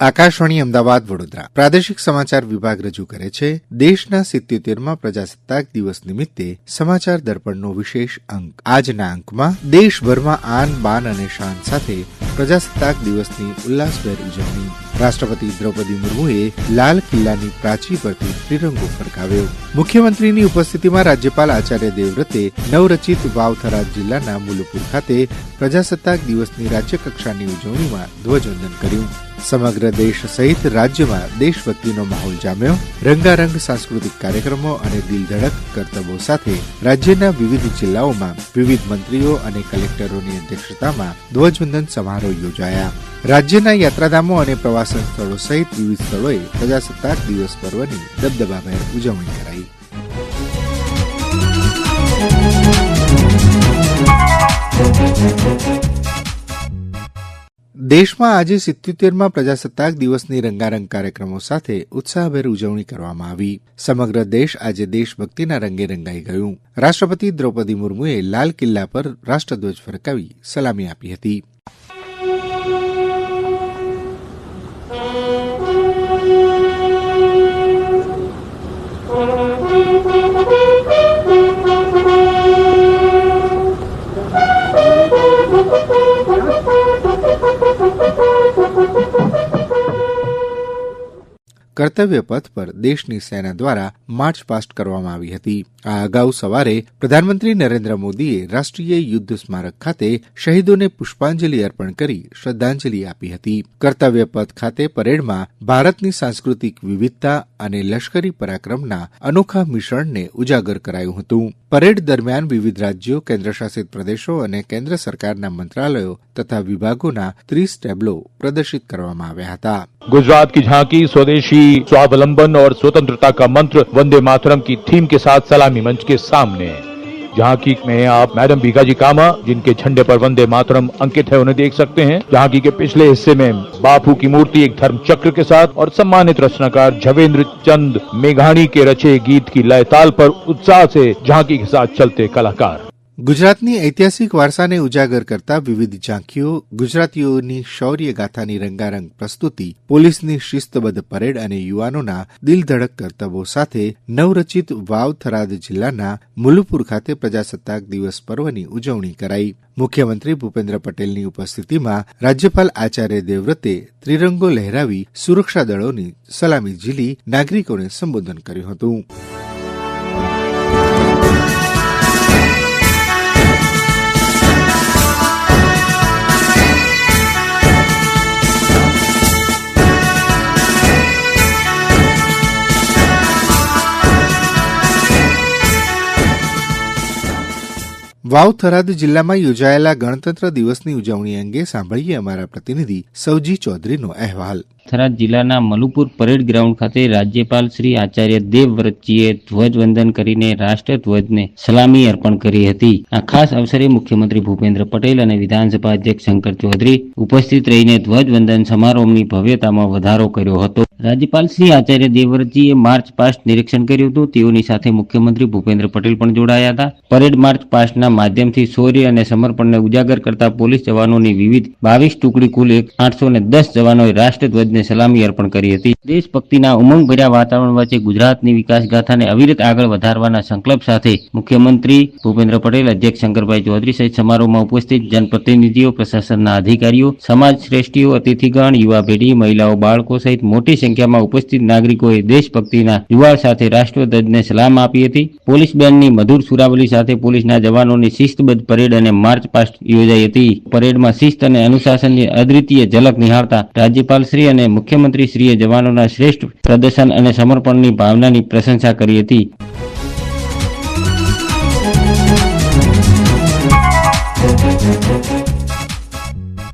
આકાશવાણી અમદાવાદ વડોદરા. પ્રાદેશિક સમાચાર વિભાગ રજૂ કરે છે, દેશના સિત્યોતેરમાં પ્રજાસત્તાક દિવસ નિમિત્તે સમાચાર દર્પણનો વિશેષ અંક. આજના અંકમાં દેશભરમાં આન બાન અને શાન સાથે પ્રજાસત્તાક દિવસની ઉલ્લાસભેર ઉજવણી. રાષ્ટ્રપતિ દ્રૌપદી મુર્મુએ લાલ કિલ્લાની પ્રાચી પરથી ત્રિરંગો ફરકાવ્યો. મુખ્યમંત્રીની ઉપસ્થિતિમાં રાજ્યપાલ આચાર્ય દેવવ્રતે નવરચિત વાવથરા જિલ્લાના મુલુપુર ખાતે પ્રજાસત્તાક દિવસની રાજ્યકક્ષાની ઉજવણીમાં ધ્વજવંદન કર્યું. સમગ્ર દેશ સહિત રાજ્યમાં દેશભક્તિનો માહોલ જામ્યો. રંગારંગ સાંસ્કૃતિક કાર્યક્રમો અને દિલધડક કરતબો સાથે રાજ્યના વિવિધ જિલ્લાઓમાં વિવિધ મંત્રીઓ અને કલેક્ટરોની અધ્યક્ષતામાં ધ્વજવંદન સમારોહ યોજાયા. રાજ્યના યાત્રાધામો અને પ્રવાસન સ્થળો સહિત વિવિધ સ્થળોએ પ્રજાસત્તાક દિવસ પર્વની દબદબાભેર ઉજવણી કરાઈ. દેશમાં આજે સિત્યોતેરમાં પ્રજાસત્તાક દિવસની રંગારંગ કાર્યક્રમો સાથે ઉત્સાહભેર ઉજવણી કરવામાં આવી. સમગ્ર દેશ આજે દેશભક્તિના રંગે રંગાઈ ગયું. રાષ્ટ્રપતિ દ્રૌપદી મુર્મુએ લાલ કિલ્લા પર રાષ્ટ્રધ્વજ ફરકાવી સલામી આપી હતી. કર્તવ્ય પથ પર દેશની સેના દ્વારા માર્ચ પાસ્ટ કરવામાં આવી હતી. આ અગાઉ સવારે પ્રધાનમંત્રી નરેન્દ્ર મોદીએ રાષ્ટ્રીય યુદ્ધ સ્મારક ખાતે શહીદોને પુષ્પાંજલિ અર્પણ કરી શ્રદ્ધાંજલિ આપી હતી. કર્તવ્ય પથ ખાતે પરેડમાં ભારતની સાંસ્કૃતિક વિવિધતા અને લશ્કરી પરાક્રમના અનોખા મિશ્રણને ઉજાગર કરાયું હતું. પરેડ દરમિયાન વિવિધ રાજ્યો, કેન્દ્રશાસિત પ્રદેશો અને કેન્દ્ર સરકારના મંત્રાલયો તથા વિભાગોના ત્રીસ ટેબ્લો પ્રદર્શિત કરવામાં આવ્યા હતા. गुजरात की झांकी, स्वदेशी स्वावलंबन और स्वतंत्रता का मंत्र वंदे मातरम की थीम के साथ सलामी मंच के सामने। झांकी में आप मैडम भीखाजी कामा, जिनके झंडे पर वंदे मातरम अंकित है, उन्हें देख सकते हैं। झांकी के पिछले हिस्से में बापू की मूर्ति एक धर्म चक्र के साथ और सम्मानित रचनाकार झवेंद्र चंद मेघाणी के रचे गीत की लयताल पर उत्साह से झांकी के साथ चलते कलाकार। ગુજરાતની ઐતિહાસિક વારસાને ઉજાગર કરતા વિવિધ ઝાંખીઓ, ગુજરાતીઓની શૌર્ય ગાથાની રંગારંગ પ્રસ્તુતિ, પોલીસની શિસ્તબદ્ધ પરેડ અને યુવાનોના દિલધડક કરતબો સાથે નવરચિત વાવ થરાદ જિલ્લાના મુલુપુર ખાતે પ્રજાસત્તાક દિવસ પર્વની ઉજવણી કરાઈ. મુખ્યમંત્રી ભૂપેન્દ્ર પટેલની ઉપસ્થિતિમાં રાજ્યપાલ આચાર્ય દેવવ્રતે ત્રિરંગો લહેરાવી સુરક્ષા દળોની સલામી ઝીલી નાગરિકોને સંબોધન કર્યું હતું. વાવ થરાદ જિલ્લામાં યોજાયેલા ગણતંત્ર દિવસની ઉજવણી અંગે સાંભળીએ અમારા પ્રતિનિધિ સૌજી ચૌધરીનો અહેવાલ. થરાદ જિલ્લાના મલુપુર પરેડ ગ્રાઉન્ડ ખાતે રાજ્યપાલ શ્રી આચાર્ય દેવવ્રતજીએ ધ્વજવંદન કરીને રાષ્ટ્રધ્વજને સલામી અર્પણ કરી હતી. આ ખાસ અવસરે મુખ્યમંત્રી ભૂપેન્દ્ર પટેલ અને વિધાનસભા અધ્યક્ષ શંકર ચૌધરી ઉપસ્થિત રહીને ધ્વજવંદન સમારોહની ભવ્યતામાં વધારો કર્યો હતો. રાજ્યપાલ શ્રી આચાર્ય દેવવ્રતજીએ માર્ચ પાસ્ટ નિરીક્ષણ કર્યું હતું. તેઓની સાથે મુખ્યમંત્રી ભૂપેન્દ્ર પટેલ પણ જોડાયા હતા. પરેડ માર્ચ પાસ્ટના માધ્યમથી શૌર્ય અને સમર્પણને ઉજાગર કરતા પોલીસ જવાનોની વિવિધ બાવીસ ટુકડી, કુલ એક આઠસો ને દસ જવાનોએ રાષ્ટ્રધ્વજને સલામી અર્પણ કરી હતી. દેશભક્તિના ઉમંગભર્યા વાતાવરણ વચ્ચે ગુજરાતની વિકાસ ગાથાને અવિરત આગળ વધારવાના સંકલ્પ સાથે મુખ્યમંત્રી ભૂપેન્દ્ર પટેલ, અધ્યક્ષ શંકરભાઈ ચૌધરી સહિત સમારોહમાં ઉપસ્થિત જનપ્રતિનિધિઓ, પ્રશાસનના અધિકારીઓ, સમાજ શ્રેષ્ઠીઓ, અતિથિગણ, યુવા પેઢી, મહિલાઓ, બાળકો સહિત મોટી સંખ્યામાં ઉપસ્થિત નાગરિકોએ દેશભક્તિના જુવાળ સાથે રાષ્ટ્રધ્વજને સલામ આપી હતી. પોલીસ બેન્ડની મધુર સુરાવલી સાથે પોલીસના જવાનોની શિસ્તબદ્ધ પરેડ અને માર્ચ પાસ્ટ યોજાઈ હતી. પરેડમાં શિસ્ત અને અનુશાસનની અદ્વિતીય ઝલક નિહાળતા રાજ્યપાલ શ્રી અને મુખ્યમંત્રી શ્રીએ જવાનોના શ્રેષ્ઠ પ્રદર્શન અને સમર્પણની ભાવનાની પ્રશંસા કરી હતી.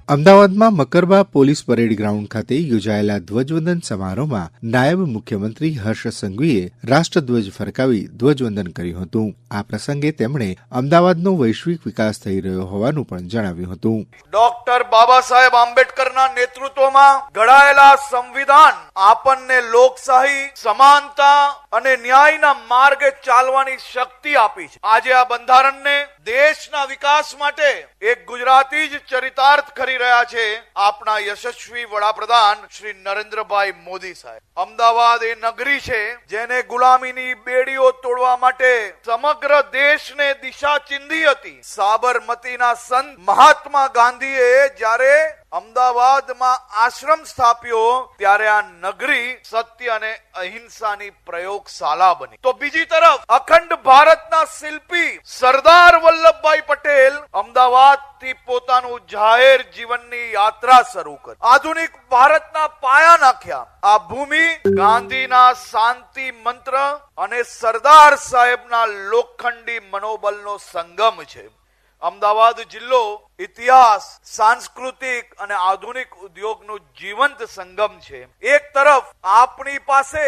અમદાવાદમાં મકરબા પોલીસ પરેડ ગ્રાઉન્ડ ખાતે યોજાયેલા ધ્વજવંદન સમારોહમાં નાયબ મુખ્યમંત્રી હર્ષ સંઘવીએ રાષ્ટ્રધ્વજ ફરકાવી ધ્વજવંદન કર્યું હતું. આ પ્રસંગે તેમણે અમદાવાદનો વૈશ્વિક વિકાસ થઈ રહ્યો હોવાનું પણ જણાવ્યું હતું. ડોક્ટર બાબા સાહેબ આંબેડકરના નેતૃત્વમાં ઘડાયેલા સંવિધાન આપણને લોકશાહી, સમાનતા અને ન્યાયના માર્ગે ચાલવાની શક્તિ આપી છે. આજે આ બંધારણને દેશના વિકાસ માટે એક ગુજરાતી જ ચરિતાર્થ કરી રહ્યા છે આપણા યશસ્વી વડાપ્રધાન શ્રી નરેન્દ્રભાઈ મોદી સાહેબ. અમદાવાદ એ નગરી છે જેને ગુલામીની બેડીઓ તોડવા માટે સમગ્ર દેશને દિશા ચિંધી હતી. સાબરમતીના સંત મહાત્મા ગાંધીએ જ્યારે અમદાવાદમાં આશ્રમ સ્થાપ્યો ત્યારે આ નગરી સત્ય અને અહિંસાની પ્રયોગશાલા બની. તો બીજી તરફ અખંડ ભારતના શિલ્પી સરદાર વલ્લભભાઈ પટેલ અમદાવાદથી પોતાનું જાહેર જીવનની યાત્રા શરૂ કરી. આધુનિક ભારતના પાયા નાખ્યા. આ ભૂમિ ગાંધીના શાંતિ મંત્ર અને સરદાર સાહેબના લોખંડી મનોબલનો સંગમ છે. અમદાવાદ જિલ્લો ઇતિહાસ, સાંસ્કૃતિક અને આધુનિક ઉદ્યોગનું જીવંત સંગમ છે. એક તરફ આપણી પાસે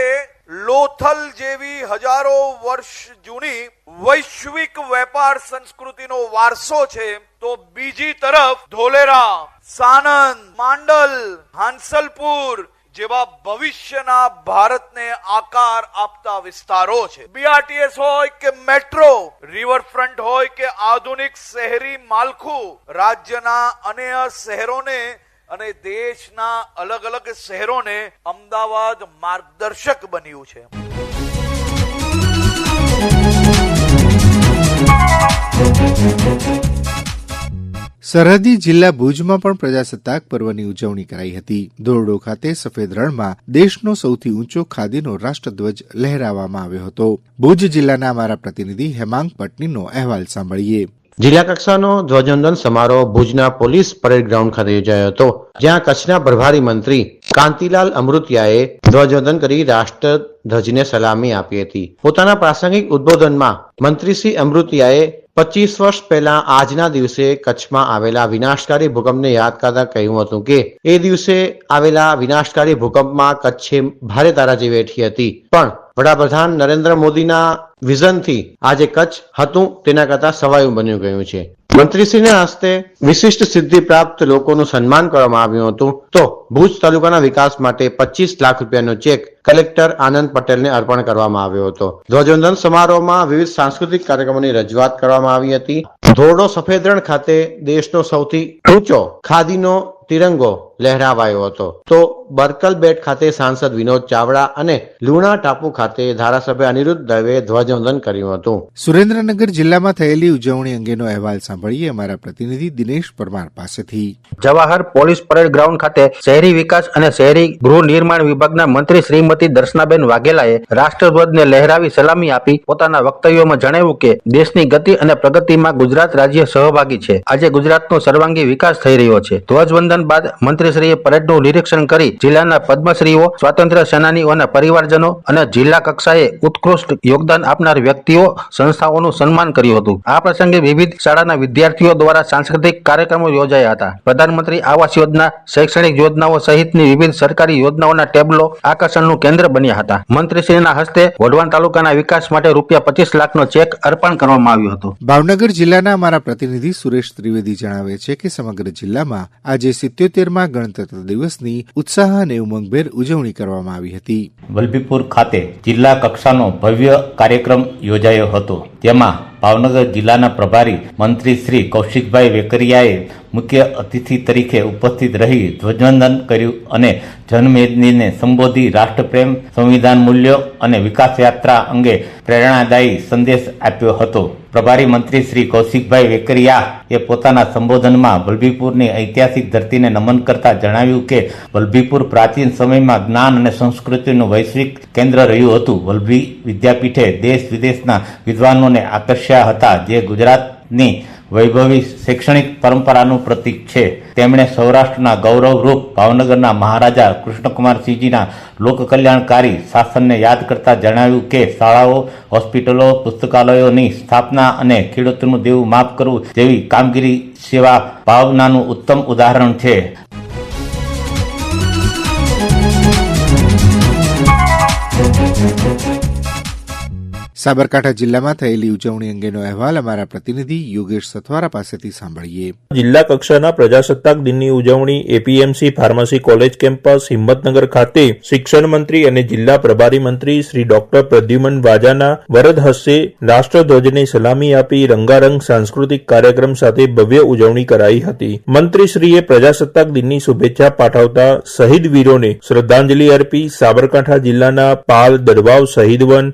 લોથલ જેવી હજારો વર્ષ જૂની વૈશ્વિક વેપાર સંસ્કૃતિનો વારસો છે, તો બીજી તરફ ધોલેરા સાનંદ, માંડલ, હાંસલપુર જેવા ભવિષ્યના ભારતને આકાર આપતા વિસ્તારો છે. બીઆરટીએસ હોય કે મેટ્રો, રિવરફ્રન્ટ હોય કે આધુનિક શહેરી માળખું, રાજ્યના અન્ય શહેરોને અને દેશના અલગ અલગ શહેરોને અમદાવાદ માર્ગદર્શક બન્યું છે. સરહદી જિલ્લા ભુજમાં પણ પ્રજાસત્તાક પર્વની ઉજવણી કરાઈ હતી. ધોરડો ખાતે સફેદ રણમાં દેશનો સૌથી ઊંચો ખાદીનો રાષ્ટ્રધ્વજ લહેરાવવામાં આવ્યો હતો. ભુજ જિલ્લાના અમારા પ્રતિનિધિ હેમાંગ પટનીનો અહેવાલ સાંભળીએ. જિલ્લા કક્ષાનો ધ્વજવંદન સમારોહ ભુજના પોલીસ પરેડ ગ્રાઉન્ડ ખાતે યોજાયો હતો, જ્યાં કચ્છના પ્રભારી મંત્રી કાંતિલાલ અમૃતિયાએ ધ્વજવંદન કરી રાષ્ટ્ર ધ્વજને સલામી આપી હતી. પોતાના પ્રાસંગિક ઉદ્બોધનમાં મંત્રી શ્રી અમૃતિયાએ પચીસ વર્ષ પહેલા આજના દિવસે કચ્છમાં આવેલા વિનાશકારી ભૂકંપને યાદ કરતા કહ્યું હતું કે, એ દિવસે આવેલા વિનાશકારી ભૂકંપમાં કચ્છે ભારે તારાજી વેઠી હતી. પણ વડાપ્રધાન નરેન્દ્ર મોદીના વિઝનથી આજે કચ્છ હતું તેના કરતા સવાયું બન્યું ગયું છે. મંત્રીશ્રીના હસ્તે વિશિષ્ટ સિદ્ધિ પ્રાપ્ત લોકોનું સન્માન કરવામાં આવ્યું હતું. તો ભુજ તાલુકાના વિકાસ માટે પચીસ લાખ રૂપિયાનો ચેક કલેક્ટર આનંદ પટેલને અર્પણ કરવામાં આવ્યો હતો. ધ્વજવંદન સમારોહમાં વિવિધ સાંસ્કૃતિક કાર્યક્રમોની રજૂઆત કરવામાં આવી હતી. ધોરડો સફેદ રણ ખાતે દેશનો સૌથી ઊંચો ખાદીનો તિરંગો લહેરાવાયો હતો. તો બરકલ બેટ ખાતે સાંસદ વિનોદ ચાવડા અને લુણા ટાપુ ખાતે ધારાસભ્ય અનિરુદ્ધ દવે ધ્વજવંદન કર્યું હતું. સુરેન્દ્રનગર જિલ્લામાં થયેલી ઉજવણી અંગેનો અહેવાલ સાંભળીએ અમારા પ્રતિનિધિ દિનેશ પરમાર પાસેથી. જવાહર પોલીસ પરેડ ગ્રાઉન્ડ ખાતે શહેરી વિકાસ અને શહેરી ગૃહ નિર્માણ વિભાગના મંત્રી શ્રીમતી દર્શનાબેન વાઘેલાએ રાષ્ટ્રધ્વજને લહેરાવી સલામી આપી. પોતાના વક્તવ્યોમાં જણાવ્યું કે, દેશની ગતિ અને પ્રગતિમાં ગુજરાત રાજ્ય સહભાગી છે. આજે ગુજરાતનો સર્વાંગી વિકાસ થઈ રહ્યો છે. ધ્વજવંદન બાદ મંત્રીશ્રીએ પરેડનું નિરીક્ષણ કરી જિલ્લાના પદ્મશ્રીઓ, સ્વાતંત્ર્ય સેનાનીઓના પરિવારજનો અને જિલ્લા કક્ષાએ ઉત્કૃષ્ટ યોગદાન આપનાર વ્યક્તિઓ, સંસ્થાઓનું સન્માન કર્યું હતું. આ પ્રસંગે વિવિધ શાળાના વિદ્યાર્થીઓ દ્વારા સાંસ્કૃતિક કાર્યક્રમો યોજાયા હતા. પ્રધાનમંત્રી આવાસ યોજના, શૈક્ષણિક યોજનાઓ સહિતની વિવિધ સરકારી યોજનાઓના ટેબલો આકર્ષણનું કેન્દ્ર બન્યા હતા. મંત્રીશ્રીના હસ્તે વઢવાણ તાલુકાના વિકાસ માટે રૂપિયા પચીસ લાખનો ચેક અર્પણ કરવામાં આવ્યો હતો. ભાવનગર જિલ્લાના અમારા પ્રતિનિધિ સુરેશ ત્રિવેદી જણાવે છે કે સમગ્ર જિલ્લામાં આજે સિત્યોતેરમાં ગણતંત્ર દિવસની ઉત્સાહ અને ઉમંગભેર ઉજવણી કરવામાં આવી હતી. વલભીપુર ખાતે જિલ્લા કક્ષાનો ભવ્ય કાર્યક્રમ યોજાયો હતો. તેમાં ભાવનગર જિલ્લાના પ્રભારી મંત્રી શ્રી કૌશિકભાઈ વેકરિયાએ મુખ્ય અતિથિ તરીકે ઉપસ્થિત રહી ધ્વજવંદન કર્યું અને જનમેદનીને સંબોધી રાષ્ટ્રપ્રેમ, સંવિધાન મૂલ્યો અને વિકાસ યાત્રા અંગે પ્રેરણાદાયી સંદેશ આપ્યો હતો. પ્રભારી મંત્રી શ્રી કૌશિકભાઈ વેકરિયા એ પોતાના સંબોધનમાં વલભીપુરની ઐતિહાસિક ધરતીને નમન કરતા જણાવ્યું કે વલભીપુર પ્રાચીન સમયમાં જ્ઞાન અને સંસ્કૃતિનું વૈશ્વિક કેન્દ્ર રહ્યું હતું. વલભી વિદ્યાપીઠે દેશ વિદેશના વિદ્વાનોને આકર્ષ્યા હતા, જે ગુજરાતની વૈભવી શૈક્ષણિક પરંપરાનું પ્રતીક છે. તેમણે સૌરાષ્ટ્રના ગૌરવરૂપ ભાવનગરના મહારાજા કૃષ્ણકુમારસિંહજીના લોકકલ્યાણકારી શાસનને યાદ કરતા જણાવ્યું કે શાળાઓ, હોસ્પિટલો, પુસ્તકાલયોની સ્થાપના અને ખેડૂતોનું દેવું માફ કરવું જેવી કામગીરી સેવા ભાવનાનું ઉત્તમ ઉદાહરણ છે. સાબરકાંઠા જિલ્લામાં થયેલી ઉજવણી અંગેનો અહેવાલ અમારા પ્રતિનિધિ યોગેશ સથવારા પાસેથી સાંભળીએ. જિલ્લા કક્ષાના પ્રજાસત્તાક દિનની ઉજવણી APMC pharmacy college campus Himmatnagar ખાતે શિક્ષણ મંત્રી અને જિલ્લા પ્રભારી મંત્રી શ્રી ડોક્ટર પ્રદ્યુમન વાજાના વરદ હસ્તે રાષ્ટ્રધ્વજને સલામી આપી રંગારંગ સાંસ્કૃતિક કાર્યક્રમ સાથે ભવ્ય ઉજવણી કરાઈ હતી. મંત્રીશ્રીએ પ્રજાસત્તાક દિનની શુભેચ્છા પાઠવતા શહીદ વીરોને શ્રદ્ધાંજલિ અર્પી સાબરકાંઠા જિલ્લાના પાલ દરવાવ શહીદ વન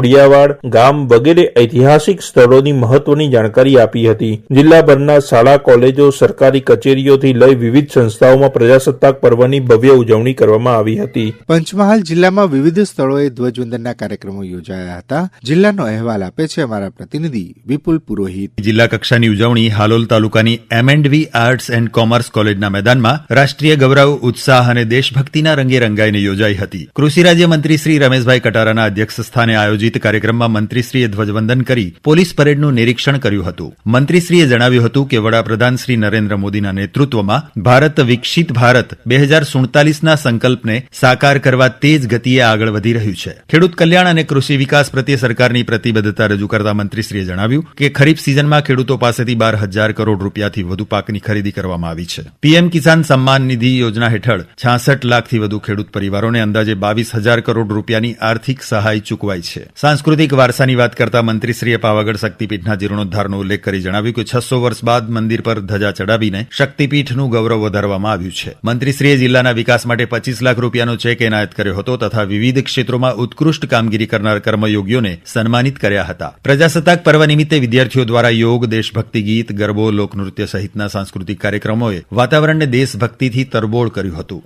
કોડિયાવાડ ગામ વગેરે ઐતિહાસિક સ્થળોની મહત્વની જાણકારી આપી હતી. જિલ્લાભરના શાળા કોલેજો સરકારી કચેરીઓથી લઈ વિવિધ સંસ્થાઓમાં પ્રજાસત્તાક પર્વની ભવ્ય ઉજવણી કરવામાં આવી હતી. પંચમહાલ જિલ્લામાં વિવિધ સ્થળોએ ધ્વજવંદનના કાર્યક્રમો યોજાયા હતા. જિલ્લાનો અહેવાલ આપે છે અમારા પ્રતિનિધિ વિપુલ પુરોહિત. જિલ્લા કક્ષાની ઉજવણી હાલોલ તાલુકાની M and V arts and commerce કોલેજના મેદાનમાં રાષ્ટ્રીય ગૌરવ ઉત્સાહ અને દેશભક્તિના રંગે રંગાઈને યોજાઈ હતી. કૃષિ રાજ્યમંત્રી શ્રી રમેશભાઈ કટારાના અધ્યક્ષ સ્થાને આયોજિત કાર્યક્રમમાં મંત્રીશ્રીએ ધ્વજવંદન કરી પોલીસ પરેડનું નિરીક્ષણ કર્યું હતું. મંત્રીશ્રીએ જણાવ્યું હતું કે વડાપ્રધાન શ્રી નરેન્દ્ર મોદીના નેતૃત્વમાં ભારત વિકસિત ભારત બે હજાર સુડતાલીસના સંકલ્પને સાકાર કરવા તેજ ગતિએ આગળ વધી રહ્યું છે. ખેડૂત કલ્યાણ અને કૃષિ વિકાસ પ્રત્યે સરકારની પ્રતિબદ્ધતા રજૂ કરતા મંત્રીશ્રીએ જણાવ્યું કે ખરીફ સિઝનમાં ખેડૂતો પાસેથી બાર હજાર કરોડ રૂપિયાથી વધુ પાકની ખરીદી કરવામાં આવી છે. પીએમ કિસાન સન્માન નિધિ યોજના હેઠળ છાસઠ લાખથી વધુ ખેડૂત પરિવારોને અંદાજે બાવીસ હજાર કરોડ રૂપિયાની આર્થિક સહાય ચૂકવાઈ છે. સાંસ્કૃતિક વારસાની વાત કરતા મંત્રીશ્રીએ પાવાગઢ શક્તિપીઠના જીર્ણોદ્ધારનો ઉલ્લેખ કરી જણાવ્યું કે છસો વર્ષ બાદ મંદિર પર ધજા ચડાવીને શક્તિપીઠનું ગૌરવ વધારવામાં આવ્યું છે. મંત્રીશ્રીએ જિલ્લાના વિકાસ માટે પચીસ લાખ રૂપિયાનો ચેક એનાયત કર્યો હતો તથા વિવિધ ક્ષેત્રોમાં ઉત્કૃષ્ટ કામગીરી કરનાર કર્મયોગીઓને સન્માનિત કર્યા હતા. પ્રજાસત્તાક પર્વ નિમિત્તે વિદ્યાર્થીઓ દ્વારા યોગ, દેશભક્તિ ગીત, ગરબો, લોકનૃત્ય સહિતના સાંસ્કૃતિક કાર્યક્રમોએ વાતાવરણને દેશભક્તિથી તરબોળ કર્યું હતું.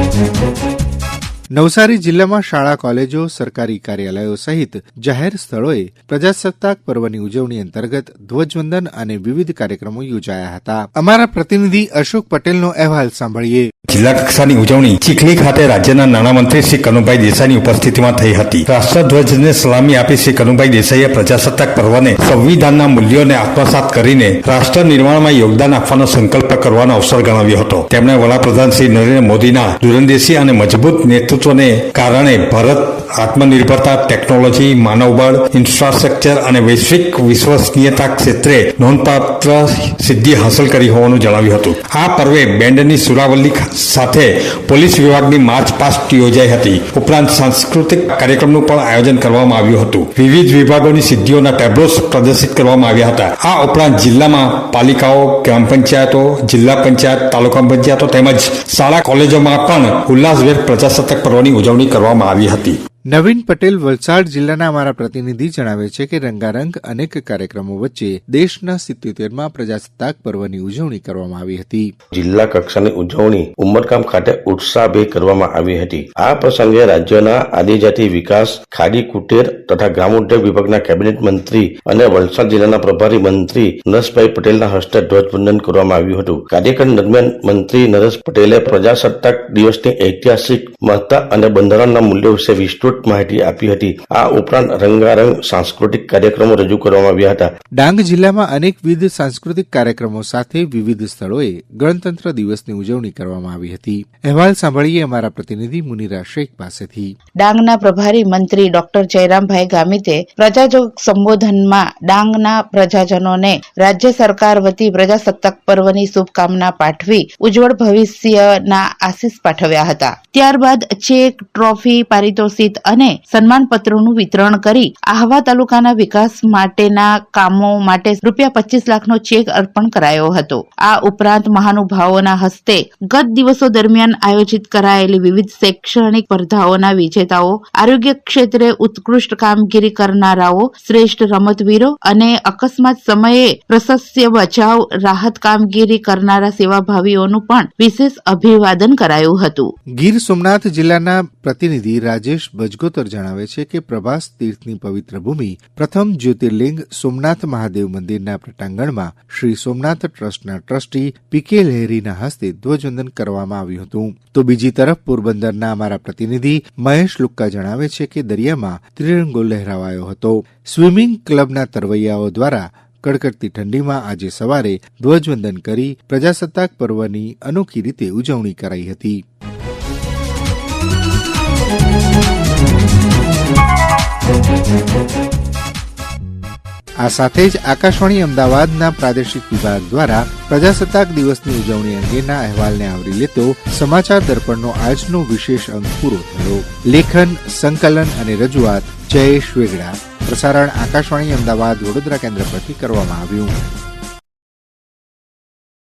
Música નવસારી જિલ્લામાં શાળા, કોલેજો, સરકારી કાર્યાલયો સહિત જાહેર સ્થળોએ પ્રજાસત્તાક પર્વની ઉજવણી અંતર્ગત ધ્વજવંદન અને વિવિધ કાર્યક્રમો યોજાયા હતા. અમારા પ્રતિનિધિ અશોક પટેલનો અહેવાલ સાંભળીએ. જિલ્લા કક્ષાની ઉજવણી ચીખલી ખાતે રાજ્યના નાણામંત્રી શ્રી કનુભાઈ દેસાઈની ઉપસ્થિતિમાં થઈ હતી. રાષ્ટ્રધ્વજને સલામી આપી શ્રી કનુભાઈ દેસાઈએ પ્રજાસત્તાક પર્વને સંવિધાનના મૂલ્યોને આત્મસાત કરીને રાષ્ટ્ર નિર્માણમાં યોગદાન આપવાનો સંકલ્પ કરવાનો અવસર ગણાવ્યો હતો. તેમણે વડાપ્રધાન શ્રી નરેન્દ્ર મોદીના દૂરંદેશી અને મજબૂત નેતૃત્વને કારણે ભારત આત્મનિર્ભરતા, ટેકનોલોજી, માનવબળ, ઇન્ફ્રાસ્ટ્રક્ચર અને વૈશ્વિક વિશ્વસનીયતા ક્ષેત્રે નોંધપાત્ર સિદ્ધિ હાંસલ કરી હોવાનું જણાવ્યું હતું. આ પર્વે બેન્ડની સુરાવલી સાથે પોલીસ વિભાગની માર્ચ પાસ્ટ યોજાઈ હતી. ઉપરાંત સાંસ્કૃતિક કાર્યક્રમનું પણ આયોજન કરવામાં આવ્યું હતું. વિવિધ વિભાગોની સિદ્ધિઓના ટેબ્લોસ પ્રદર્શિત કરવામાં આવ્યા હતા. આ ઉપરાંત જિલ્લામાં પાલિકાઓ, ગ્રામ પંચાયતો, જિલ્લા પંચાયત, તાલુકા પંચાયતો તેમજ શાળા કોલેજોમાં પણ ઉલ્લાસભેર પ્રજાસત્તાક પર્વની ઉજવણી કરવામાં આવી હતી. નવીન પટેલ વલસાડ જિલ્લાના અમારા પ્રતિનિધિ જણાવે છે કે રંગારંગ અનેક કાર્યક્રમો વચ્ચે દેશના સિત્યોતેરમાં પ્રજાસત્તાક પર્વની ઉજવણી કરવામાં આવી હતી. જિલ્લા કક્ષાની ઉજવણી ઉમરકામ ખાતે ઉત્સાહભેર કરવામાં આવી હતી. આ પ્રસંગે રાજ્યના આદિજાતિ વિકાસ, ખાડી કુટેર તથા ગ્રામોદ્યોગ વિભાગના કેબિનેટ મંત્રી અને વલસાડ જિલ્લાના પ્રભારી મંત્રી નરેશભાઈ પટેલના હસ્તે ધ્વજવંદન કરવામાં આવ્યું હતું. કાર્યક્રમ દરમિયાન મંત્રી નરેશ પટેલે પ્રજાસત્તાક દિવસની ઐતિહાસિક મહત્તા અને બંધારણના મૂલ્યો વિશે વિસ્તૃત માહિતી આપી હતી. આ ઉપરાંત રંગારંગ સાંસ્કૃતિક કાર્યક્રમો રજૂ કરવામાં આવ્યા હતા. ડાંગ જિલ્લામાં અનેકવિધ સાંસ્કૃતિક કાર્યક્રમો સાથે વિવિધ સ્થળોએ ગણતંત્ર દિવસની ઉજવણી કરવામાં આવી હતી. અહેવાલ સાંભળીએ અમારા પ્રતિનિધિ મુનિરા શેખ પાસેથી. ડાંગના પ્રભારી મંત્રી ડોક્ટર જયરામભાઈ ગામિતે પ્રજાજોગ સંબોધનમાં ડાંગના પ્રજાજનોને રાજ્ય સરકાર વતી પ્રજાસત્તાક પર્વની શુભકામના પાઠવી ઉજ્જવળ ભવિષ્યના આશીષ પાઠવ્યા હતા. ત્યારબાદ ચેક ટ્રોફી પારિતોષિક અને સન્માનપત્રોનું વિતરણ કરી આહવા તાલુકાના વિકાસ માટેના કામો માટે રૂપિયા પચીસ લાખનો ચેક અર્પણ કરાયો હતો. આ ઉપરાંત મહાનુભાવોના હસ્તે ગત દિવસો દરમિયાન આયોજિત કરાયેલી વિવિધ શૈક્ષણિક સ્પર્ધાઓના વિજેતાઓ, આરોગ્ય ક્ષેત્રે ઉત્કૃષ્ટ કામગીરી કરનારાઓ, શ્રેષ્ઠ રમતવીરો અને અકસ્માત સમયે પ્રશસ્ય બચાવ, રાહત કામગીરી કરનારા સેવાભાવીઓનું પણ વિશેષ અભિવાદન કરાયું હતું. ગીર સોમનાથ જિલ્લાના પ્રતિનિધિ રાજેશ બજગોતર જણાવે છે કે પ્રભાસ તીર્થની પવિત્ર ભૂમિ પ્રથમ જ્યોતિર્લિંગ સોમનાથ મહાદેવ મંદિરના પ્રટાંગણમાં શ્રી સોમનાથ ટ્રસ્ટના ટ્રસ્ટી પી કે લહેરીના હસ્તે ધ્વજવંદન કરવામાં આવ્યું હતું. તો બીજી તરફ પોરબંદરના અમારા પ્રતિનિધિ મહેશ લુક્કા જણાવે છે કે દરિયામાં ત્રિરંગો લહેરાવાયો હતો. સ્વિમિંગ ક્લબના તરવૈયાઓ દ્વારા કડકડતી ઠંડીમાં આજે સવારે ધ્વજવંદન કરી પ્રજાસત્તાક પર્વની અનોખી રીતે ઉજવણી કરાઈ હતી. આ સાથે જ આકાશવાણી અમદાવાદના પ્રાદેશિક વિભાગ દ્વારા પ્રજાસત્તાક દિવસની ઉજવણી અંગેના અહેવાલને આવરી લેતો સમાચાર દર્પણનો આજનો વિશેષ અંક પૂરો થયો. લેખન, સંકલન અને રજૂઆત જયેશ વેગડા. પ્રસારણ આકાશવાણી અમદાવાદ વડોદરા કેન્દ્ર પરથી કરવામાં આવ્યું.